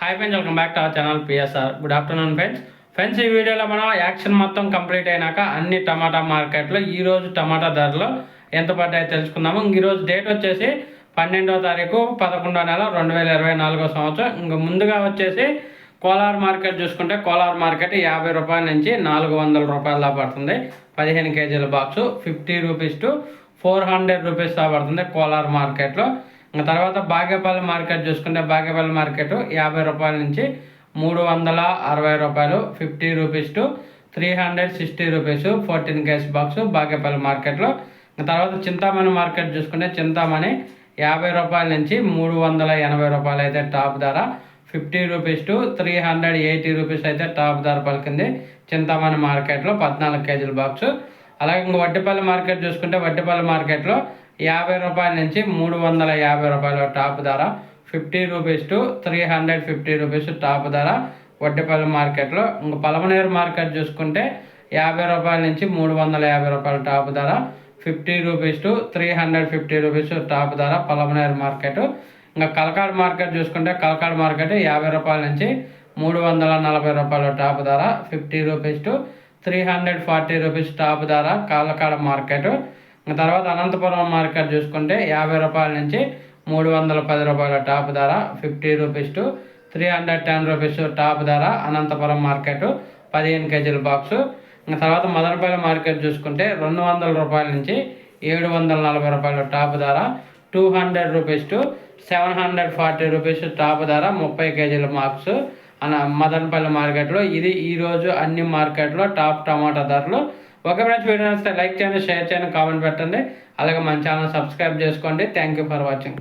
Hi friends welcome back to our channel PSR good afternoon friends friends ఈ వీడియోలో మనం action మొత్తం complete అయినాక అన్ని టమాటా మార్కెట్లో ఈరోజు టమాటా ధరలు ఎంత పడ్డాయో తెలుసుకుందాము. ఈరోజు డేట్ వచ్చేసి పన్నెండో తారీఖు పదకొండో నెల రెండు వేల ఇరవై నాలుగో సంవత్సరం. ఇంక ముందుగా వచ్చేసి కోలార్ మార్కెట్ చూసుకుంటే కోలార్ మార్కెట్ యాభై రూపాయల నుంచి నాలుగు వందల రూపాయల దాకా పడుతుంది. పదిహేను కేజీల box fifty rupees to four hundred rupees దాకా పడుతుంది కోలార్ మార్కెట్లో. తర్వాత బాగేపల్లి మార్కెట్ చూసుకుంటే బాగేపల్లి మార్కెట్ యాభై రూపాయల నుంచి మూడు వందల అరవై రూపాయలు fifty rupees to three hundred sixty rupees fourteen case box Bagepalli మార్కెట్లో. ఇంకా తర్వాత చింతామణి మార్కెట్ చూసుకుంటే చింతామణి యాభై రూపాయల నుంచి మూడు వందల ఎనభై రూపాయలు అయితే టాప్ ధర fifty rupees to three hundred eighty rupees అయితే టాప్ ధర పలికింది చింతామణి మార్కెట్లో పద్నాలుగు కేజీల బాక్స్. అలాగే ఇంకా వడ్డీపల్లి మార్కెట్ చూసుకుంటే వడ్డీపల్లి మార్కెట్లో యాభై రూపాయల నుంచి మూడు వందల యాభై రూపాయల టాప్ ధర. Fifty rupees to three hundred fifty rupees top ధర. వడ్డేపల్లి మార్కెట్లో ఇంకా పలమనేరు మార్కెట్ చూసుకుంటే యాభై రూపాయల నుంచి మూడు వందల యాభై రూపాయల టాప్ ధర. Fifty rupees to three hundred fifty rupees top ధర పలమనేరు మార్కెట్. ఇంకా కలకాడ్ మార్కెట్ చూసుకుంటే కలకాడ్ మార్కెట్ యాభై రూపాయల నుంచి మూడు వందల నలభై రూపాయల టాప్ ధర. Fifty rupees to three hundred forty rupees top ధర. కలకాడ మార్కెట్ తర్వాత అనంతపురం మార్కెట్ చూసుకుంటే యాభై రూపాయల నుంచి మూడు వందల పది రూపాయల టాప్ ధర fifty rupees to three hundred ten rupees top ధర అనంతపురం మార్కెట్ పదిహేను కేజీల బాక్సు. ఇంకా తర్వాత మదనపల్లి మార్కెట్ చూసుకుంటే రెండు వందల రూపాయల నుంచి ఏడు వందల నలభై రూపాయల టాప్ ధర two hundred rupees to seven hundred forty rupees top ధర ముప్పై కేజీల మార్క్స్ అన మదనపల్లి మార్కెట్లో ఇది ఈరోజు అన్ని మార్కెట్లో టాప్ టమాటా ధరలు ఒక ఫ్రెండ్స్ వీడియో నచ్చితే లైక్ చేయండి షేర్ చేయండి కామెంట్ పెట్టండి. అలాగే మన ఛానల్ సబ్స్క్రైబ్ చేసుకోండి. Thank you for watching